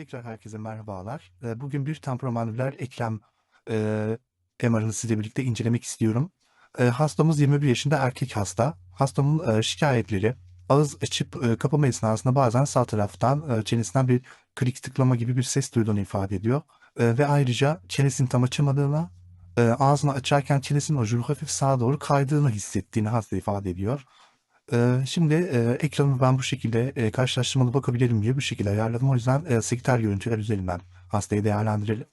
Tekrar herkese merhabalar. Eee, bugün bir temporomandibular eklem eee, MR'ını sizle birlikte incelemek istiyorum. Eee, hastamız 21 yaşında erkek hasta. Hastamın eee, şikayetleri ağız açıp eee, kapama esnasında bazen sağ taraftan eee, çenesinden bir klik tıklama gibi bir ses duyduğunu ifade ediyor. Eee, ve ayrıca çenesini tam açamadığını, eee, ağzını açarken çenesinin ucu hafif sağa doğru kaydığını hissettiğini hasta ifade ediyor. Eee, şimdi eee, ekranı ben bu şekilde eee, karşılaştırmalı bakabilirim diye bu şekilde ayarladım. O yüzden eee, görüntüler üzerinden hastayı değerlendirelim.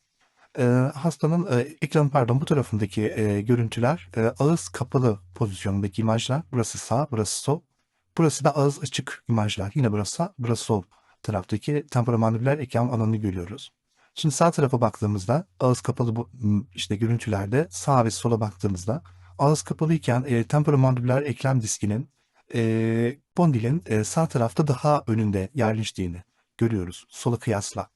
Eee, hastanın eee, ekranın pardon bu tarafındaki eee, görüntüler eee, ağız kapalı pozisyonundaki imajlar. Burası sağ, burası sol. Burası da ağız açık imajlar. Yine burası sağ, burası sol taraftaki temporomandibüler eklem alanını görüyoruz. Şimdi sağ tarafa baktığımızda ağız kapalı bu işte görüntülerde sağ ve sola baktığımızda ağız kapalıyken e, temporomandibüler eklem diskinin e, kondilin e, sağ tarafta daha önünde yerleştiğini görüyoruz sola kıyasla.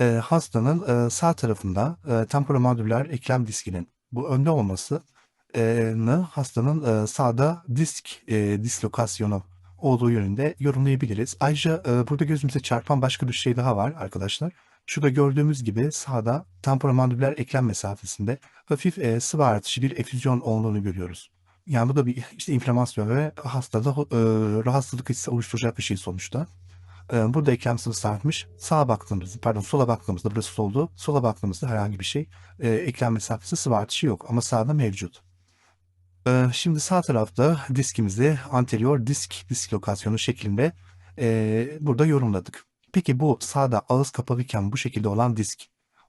E, hastanın e, sağ tarafında e, temporomandibüler eklem diskinin bu önde olması e, nı hastanın e, sağda disk e, dislokasyonu olduğu yönünde yorumlayabiliriz. Ayrıca e, burada gözümüze çarpan başka bir şey daha var arkadaşlar. Şurada gördüğümüz gibi sağda temporomandibüler eklem mesafesinde hafif e, sıvı artışı bir efüzyon olduğunu görüyoruz. Yani bu da bir işte inflamasyon ve hastada e, rahatsızlık hissi oluşturacak bir şey sonuçta. E, burada eklem sıvısı artmış. Sağa baktığımızda, pardon sola baktığımızda burası soldu. Sola baktığımızda herhangi bir şey. E, eklem mesafesi sıvı artışı yok ama sağda mevcut. E, şimdi sağ tarafta diskimizi anterior disk dislokasyonu şeklinde e, burada yorumladık. Peki bu sağda ağız kapalıyken bu şekilde olan disk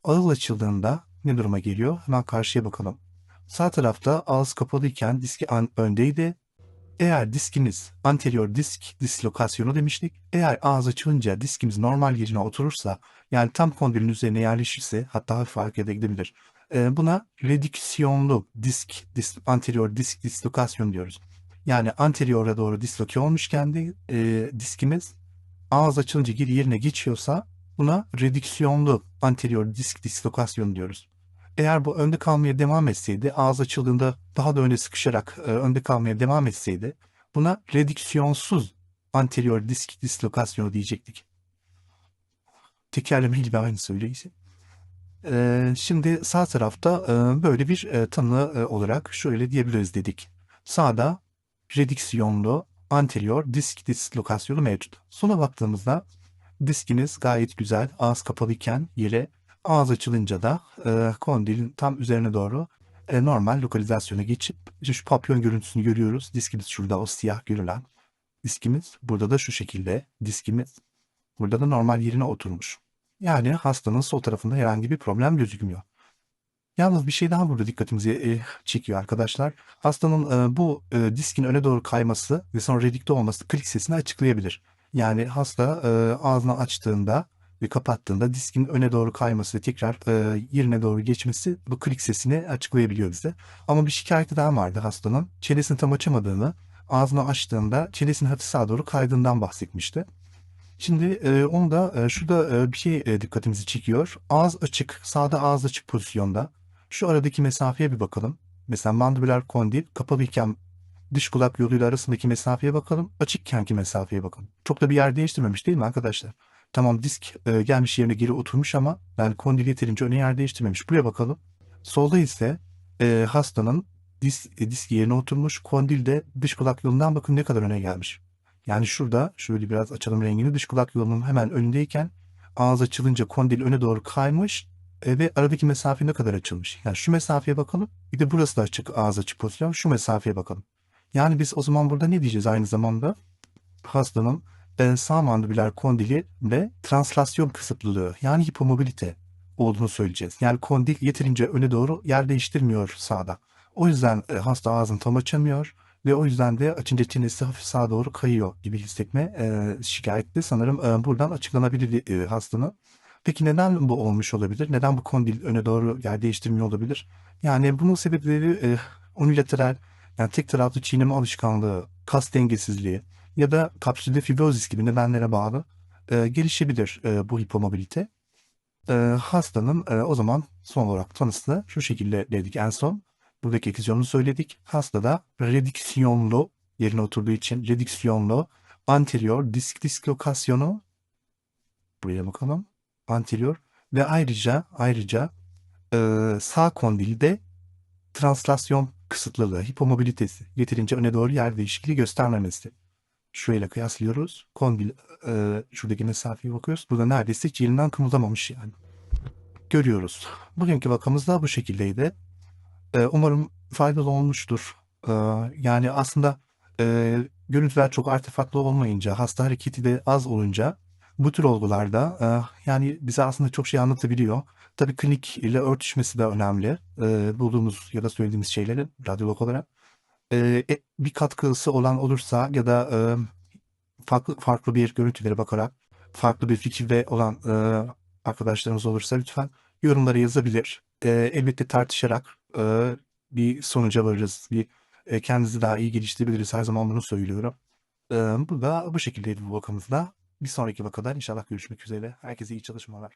ağız açıldığında ne duruma geliyor? Hemen karşıya bakalım. Sağ tarafta ağız kapalıyken diski öndeydi. Eğer diskimiz anterior disk dislokasyonu demiştik. Eğer ağız açılınca diskimiz normal yerine oturursa yani tam kondilin üzerine yerleşirse hatta hafif da gidebilir. Ee, buna redüksiyonlu disk, dis, anterior disk dislokasyon diyoruz. Yani anteriora doğru disloke olmuş kendi e, diskimiz ağız açılınca geri yerine geçiyorsa buna redüksiyonlu anterior disk dislokasyon diyoruz. Eğer bu önde kalmaya devam etseydi, ağız açıldığında daha da öne sıkışarak e, önde kalmaya devam etseydi, buna redüksiyonsuz anterior disk dislokasyonu diyecektik. Tekerleme gibi aynı söyleyişi. E, şimdi sağ tarafta e, böyle bir e, tanı e, olarak şöyle diyebiliriz dedik. Sağda redüksiyonlu anterior disk dislokasyonu mevcut. Sona baktığımızda diskiniz gayet güzel ağız kapalıyken yere Ağız açılınca da e, kondilin tam üzerine doğru e, normal lokalizasyona geçip işte şu papyon görüntüsünü görüyoruz. Diskimiz şurada o siyah görülen diskimiz. Burada da şu şekilde diskimiz. Burada da normal yerine oturmuş. Yani hastanın sol tarafında herhangi bir problem gözükmüyor. Yalnız bir şey daha burada dikkatimizi e, çekiyor arkadaşlar. Hastanın e, bu e, diskin öne doğru kayması ve sonra redikte olması klik sesini açıklayabilir. Yani hasta ağzını açtığında ve kapattığında diskin öne doğru kayması ve tekrar e, yerine doğru geçmesi bu klik sesini açıklayabiliyor bize. Ama bir şikayeti daha vardı hastanın. Çenesini tam açamadığını, ağzını açtığında çenesinin hafif sağa doğru kaydığından bahsetmişti. Şimdi e, onu da e, şurada e, bir şey e, dikkatimizi çekiyor. Ağız açık, sağda ağız açık pozisyonda. Şu aradaki mesafeye bir bakalım. Mesela mandibüler kondil kapalıyken dış kulak yoluyla arasındaki mesafeye bakalım. Açıkkenki mesafeye bakalım. Çok da bir yer değiştirmemiş değil mi arkadaşlar? Tamam disk e, gelmiş yerine geri oturmuş ama yani kondil yeterince öne yer değiştirmemiş. Buraya bakalım. Solda ise e, hastanın disk, e, disk yerine oturmuş. Kondil de dış kulak yolundan bakın ne kadar öne gelmiş. Yani şurada şöyle biraz açalım rengini. Dış kulak yolunun hemen önündeyken ağız açılınca kondil öne doğru kaymış e, ve aradaki mesafe ne kadar açılmış. Yani şu mesafeye bakalım. Bir de burası da açık ağız açık pozisyon. Şu mesafeye bakalım. Yani biz o zaman burada ne diyeceğiz aynı zamanda? Hastanın e, sağ mandibüler kondili ve translasyon kısıtlılığı yani hipomobilite olduğunu söyleyeceğiz. Yani kondil yeterince öne doğru yer değiştirmiyor sağda. O yüzden e, hasta ağzını tam açamıyor ve o yüzden de açınca çenesi hafif sağa doğru kayıyor gibi hissetme e, şikayetli sanırım e, buradan açıklanabilir e, hastanın. Peki neden bu olmuş olabilir? Neden bu kondil öne doğru yer değiştirmiyor olabilir? Yani bunun sebepleri e, unilateral yani tek taraflı çiğneme alışkanlığı, kas dengesizliği, ya da kapsülde fibrozis gibi nedenlere bağlı e, gelişebilir e, bu hipomobilite. E, hastanın e, o zaman son olarak tanısı şu şekilde dedik en son. Buradaki ekizyonunu söyledik. Hastada redüksiyonlu yerine oturduğu için redüksiyonlu anterior disk dislokasyonu buraya bakalım. anterior ve ayrıca ayrıca eee, sağ kondilde translasyon kısıtlılığı, hipomobilitesi, yeterince öne doğru yer değişikliği göstermemesi. Şöyle kıyaslıyoruz. Kondil eee, şuradaki mesafeye bakıyoruz. Burada neredeyse hiç yerinden kımıldamamış yani. Görüyoruz. Bugünkü vakamız da bu şekildeydi. Eee, umarım faydalı olmuştur. Eee, yani aslında eee, görüntüler çok artefaktlı olmayınca, hasta hareketi de az olunca bu tür olgularda eee, yani bize aslında çok şey anlatabiliyor. Tabii klinik ile örtüşmesi de önemli. Eee, bulduğumuz ya da söylediğimiz şeylerin radyolog olarak. E, bir katkısı olan olursa ya da farklı farklı bir görüntülere bakarak farklı bir fikirde olan arkadaşlarımız olursa lütfen yorumlara yazabilir. Elbette tartışarak bir sonuca varırız. Bir eee, kendimizi daha iyi geliştirebiliriz. Her zaman bunu söylüyorum. Bu da bu şekildeydi bu vakamızda. Bir sonraki vakada inşallah görüşmek üzere. Herkese iyi çalışmalar.